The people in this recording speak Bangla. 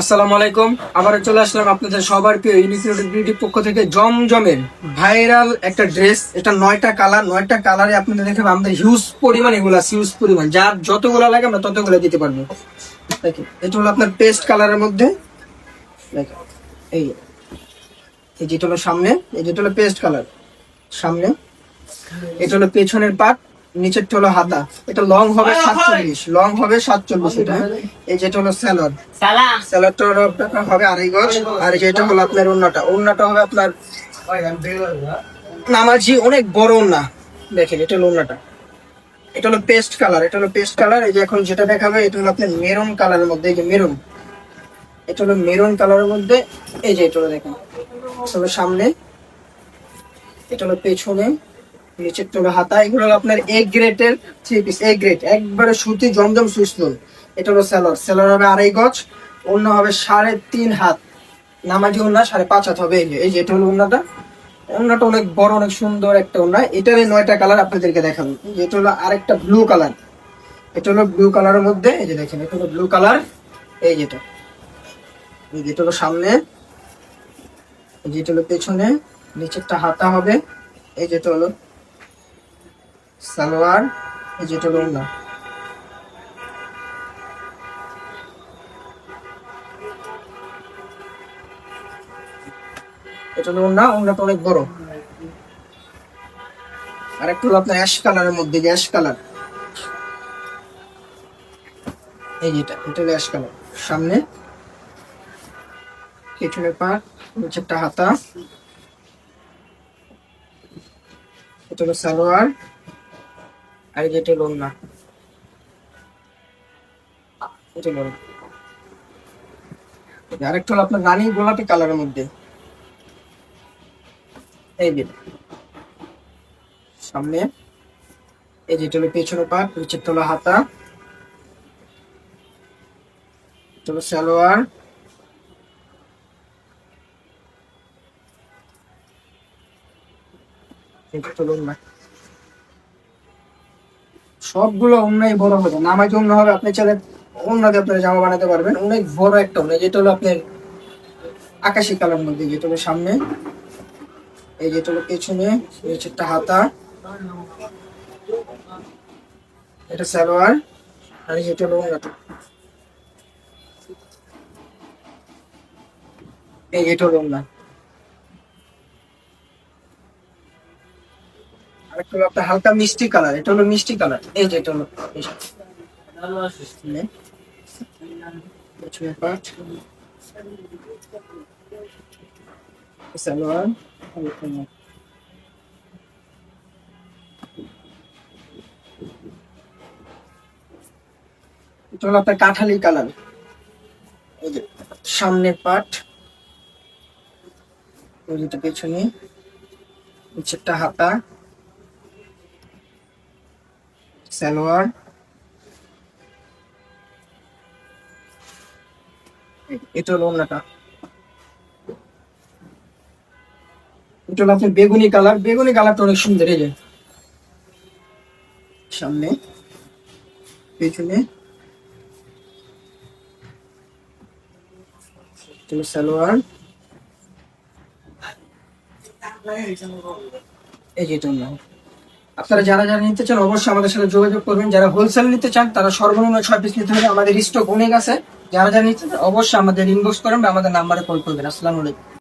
আসসালামু আলাইকুম। আবার চলে আসলাম আপনাদের সবার প্রিয় ইউনিসিটি বিউটি পক্ষ থেকে জমজমের ভাইরাল একটা ড্রেস এটা নয়টা কালার নয়টা কালারে আপনাদের দেখে আমাদের হিউজ পরিমাণ এগুলো আছে হিউজ পরিমাণ। যার যতগুলো লাগে আমরা ততগুলো দিতে পারব। এটা হলো আপনার পেস্ট কালারের মধ্যে। এই যেটা হলো সামনে, এই যেটা হলো পেস্ট কালার সামনে, এটা হলো পেছনের পাট নিচেরটা হলো হাতা এটা লং হবে সাতচল্লিশ লং হবে সাতচল্লিশ এটা এই যেটা হলো স্যালোয়ার স্যালাডটা হলো আপনার হবে আড়াই গজ আর যেটা হলো আপনার ওন্নাটা ওন্নাটা হবে আপনার নামাজি অনেক বড় ওন্না দেখেন এটা হলো ওন্নাটা এটা হলো পেস্ট কালার এটা হলো পেস্ট কালার এই যে এখন যেটা দেখাবে এটা হলো আপনার মেরুন কালারের মধ্যে এই যে মেরুন এটা হলো মেরুন কালারের মধ্যে এই যে এটা হলো দেখেন সামনে এটা হলো পেছনে নিচের হলো হাতা, এগুলো আপনার এ গ্রেডের থ্রি পিস এ গ্রেড একবারে সুতি, জমজম সুইসলন এটা হলো স্যালোর স্যালোর হবে আড়াই গজ, অন্য হবে সাড়ে তিন হাত। নামাজি ওনা সাড়ে পাঁচ হাত হবে। এই যে, এই এটা হলো ওনাটা ওনাটা অনেক বড়, অনেক সুন্দর একটা ওনা এটার নয়টা কালার আপনাদেরকে দেখাবো। এটা হলো আরেকটা ব্লু কালার এটা হলো ব্লু কালারের মধ্যে, এই যে দেখেন, এটা হলো ব্লু কালার এই যেটা এই যেটা হলো সামনে। যেটা হলো পেছনে। নিচেরটা হাতা হবে। এই যেটা হলো সালোয়ার, এই যেটা ওড়না এটা অনেক বড়। আর একটু আপনার অ্যাশ কালারের মধ্যে, যে অ্যাশ কালার এই যেটা এটা অ্যাশ কালার সামনে, পেছনের পা নিচেরটা হাতা। এটা হলো সালোয়ার। আর যেটা এটা হলো ওড়না। আরেকটা হলো আপনার রানী গোলাপি কালারের মধ্যে। এই যে, সামনে। এই যেটা হলো পেছনে পা নিচের হলো হাতা। হলো সালোয়ার। এটা হলো ওড়না। সবগুলো অন্যায় বড় হবে নামাজ অন্য হবে, আপনি চাইলে অন্যকে আপনার জামা বানাতে পারবেন অনেক বড় একটা অন্য যেটা হলো আপনার আকাশি কালার মধ্যে যেটা হলো সামনে, এই যেটা হলো পেছনে একটা হাতা, এটা সালোয়ার, আর যেটা হলো ওড়নাটা। এই যেটা হলো ওড়না। হলো আপনার হালকা মিষ্টি কালার, এটা হলো মিষ্টি কালার। এই যে এটা হলো এটা। হলো আপনার কাঠালি কালার। সামনের পাট। পেছনে। নিচেরটা হাতা। সালোয়ার। এটা হলো ওড়নাটা এটা হলো আপনার বেগুনি কালার। বেগুনি কালারটা অনেক সুন্দর, এই যে। সামনে, পেছনে। সালোয়ার। এই যে এটা। আপনারা যারা যারা নিতে চান অবশ্যই আমাদের সাথে যোগাযোগ করবেন। যারা হোলসেল নিতে চান, তারা সর্বনিম্ন ছয় পিস নিতে হবে। আমাদের স্টক অনেক আছে। যারা যারা নিতে চান, অবশ্যই আমাদের ইনবক্স করেন বা আমাদের নাম্বারে কল করবেন। আসসালামু আলাইকুম।